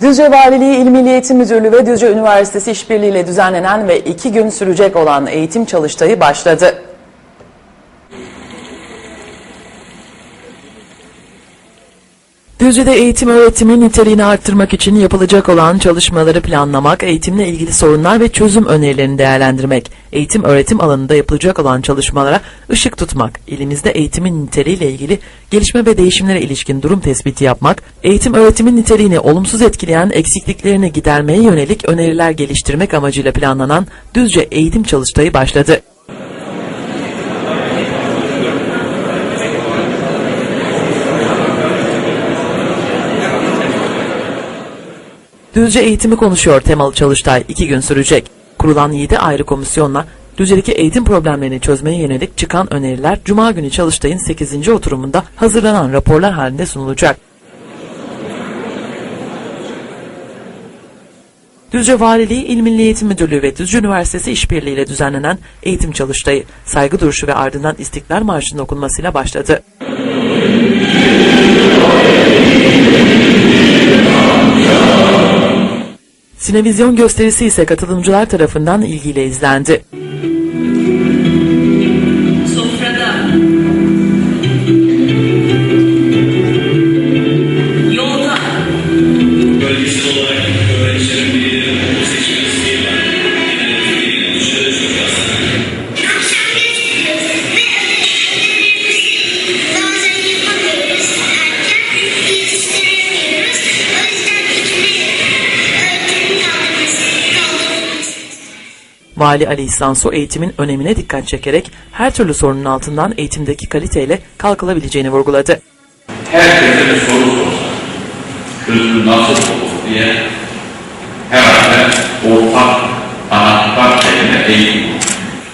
Düzce Valiliği İl Milli Eğitim Müdürlüğü ve Düzce Üniversitesi işbirliğiyle düzenlenen ve iki gün sürecek olan eğitim çalıştayı başladı. Düzce'de eğitim öğretimin niteliğini arttırmak için yapılacak olan çalışmaları planlamak, eğitimle ilgili sorunlar ve çözüm önerilerini değerlendirmek, eğitim öğretim alanında yapılacak olan çalışmalara ışık tutmak, ilimizde eğitimin niteliğiyle ilgili gelişme ve değişimlere ilişkin durum tespiti yapmak, eğitim öğretimin niteliğini olumsuz etkileyen eksikliklerini gidermeye yönelik öneriler geliştirmek amacıyla planlanan Düzce Eğitim Çalıştayı başladı. Düzce eğitimi konuşuyor temalı çalıştay iki gün sürecek. Kurulan 7 ayrı komisyonla Düzce'deki eğitim problemlerini çözmeye yönelik çıkan öneriler Cuma günü çalıştayın 8. oturumunda hazırlanan raporlar halinde sunulacak. Düzce Valiliği İl Milli Eğitim Müdürlüğü ve Düzce Üniversitesi işbirliğiyle düzenlenen eğitim çalıştayı saygı duruşu ve ardından İstiklal Marşı'nın okunmasıyla başladı. Sinevizyon gösterisi ise katılımcılar tarafından ilgiyle izlendi. Vali Ali İhsan Su eğitimin önemine dikkat çekerek her türlü sorunun altından eğitimdeki kaliteyle kalkılabileceğini vurguladı. herkese bir soru çözümü nasıl olur diye herhalde ortak anahtar kelime eğitim.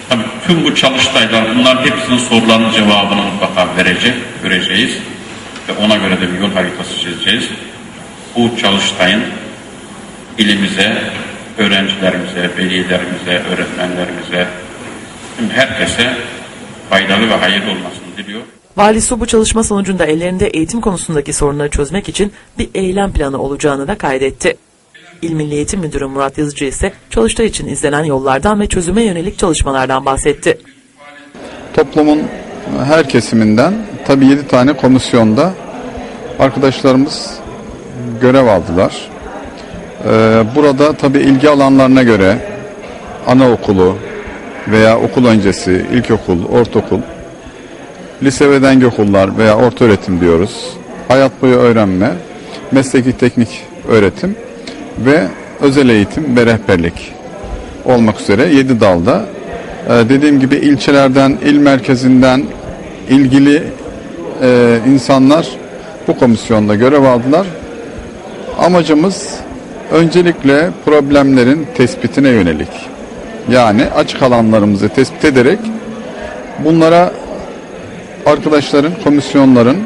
Tabii tüm bu çalıştaylar bunların hepsinin sorularının cevabını mutlaka verecek, göreceğiz ve ona göre de bir yol haritası çizeceğiz. Bu çalıştayın ilimize, öğrencilerimize, velilerimize, öğretmenlerimize, tüm herkese faydalı ve hayırlı olmasını diliyor. Vali Su bu çalışma sonucunda ellerinde eğitim konusundaki sorunları çözmek için bir eylem planı olacağını da kaydetti. İl Milli Eğitim Müdürü Murat Yazıcı ise çalıştay için izlenen yollardan ve çözüme yönelik çalışmalardan bahsetti. toplumun her kesiminden tabii 7 tane komisyonda arkadaşlarımız görev aldılar. Ee, burada tabii ilgi alanlarına göre anaokulu veya okul öncesi, ilkokul, ortaokul, lise ve denge okullar veya orta öğretim diyoruz. Hayat boyu öğrenme, mesleki teknik öğretim ve özel eğitim ve rehberlik olmak üzere 7 dalda ee, dediğim gibi ilçelerden, il merkezinden ilgili e, insanlar bu komisyonda görev aldılar. Amacımız öncelikle problemlerin tespitine yönelik. Yani açık alanlarımızı tespit ederek bunlara arkadaşların, komisyonların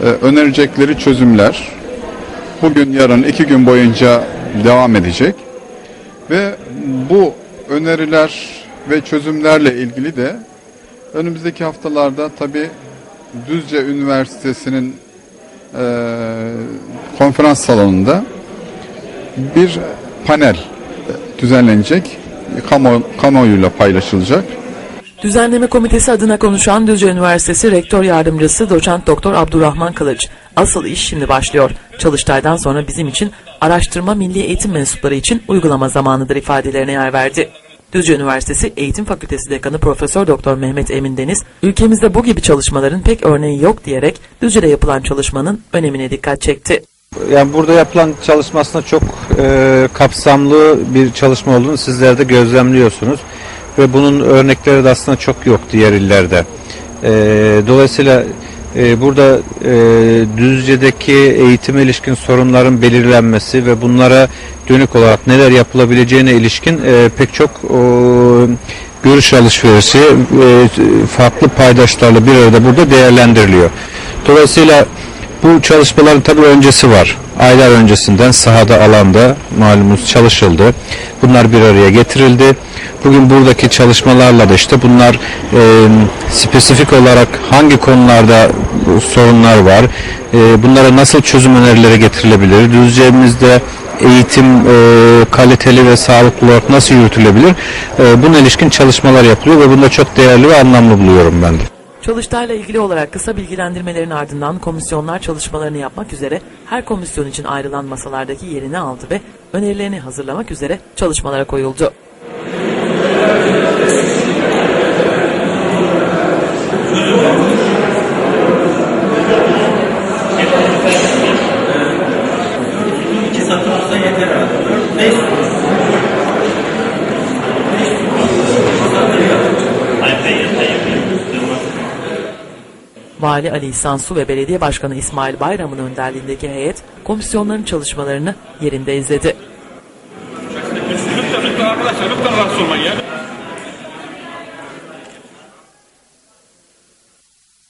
e, önerecekleri çözümler bugün, yarın, iki gün boyunca devam edecek. Ve bu öneriler ve çözümlerle ilgili de önümüzdeki haftalarda tabi Düzce Üniversitesi'nin eee, konferans salonunda bir panel düzenlenecek. Kamu, kamuoyuyla paylaşılacak. Düzenleme Komitesi adına konuşan Düzce Üniversitesi Rektör Yardımcısı Doçent Doktor Abdurrahman Kılıç, asıl iş şimdi başlıyor. Çalıştaydan sonra bizim için araştırma milli eğitim mensupları için uygulama zamanıdır ifadelerine yer verdi. Düzce Üniversitesi Eğitim Fakültesi Dekanı Profesör Doktor Mehmet Emin Deniz, ülkemizde bu gibi çalışmaların pek örneği yok diyerek Düzce'de yapılan çalışmanın önemine dikkat çekti. Yani burada yapılan çalışmasında çok e, kapsamlı bir çalışma olduğunu sizler de gözlemliyorsunuz. Ve bunun örnekleri de aslında çok yok diğer illerde. E, dolayısıyla e, burada e, Düzce'deki eğitime ilişkin sorunların belirlenmesi ve bunlara dönük olarak neler yapılabileceğine ilişkin e, pek çok o, görüş alışverişi e, farklı paydaşlarla bir arada burada değerlendiriliyor. Dolayısıyla bu çalışmaların tabii öncesi var. Aylar öncesinden sahada alanda malumunuz çalışıldı. Bunlar bir araya getirildi. Bugün buradaki çalışmalarla da işte bunlar e, spesifik olarak hangi konularda sorunlar var, e, bunlara nasıl çözüm önerileri getirilebilir, Düzce'mizde eğitim e, kaliteli ve sağlıklı olarak nasıl yürütülebilir? E, buna ilişkin çalışmalar yapılıyor ve bunu da çok değerli ve anlamlı buluyorum ben de. Çalıştayla ilgili olarak kısa bilgilendirmelerin ardından komisyonlar çalışmalarını yapmak üzere her komisyon için ayrılan masalardaki yerini aldı ve önerilerini hazırlamak üzere çalışmalara koyuldu. Vali Ali İhsan Su ve Belediye Başkanı İsmail Bayram'ın önderliğindeki heyet komisyonların çalışmalarını yerinde izledi.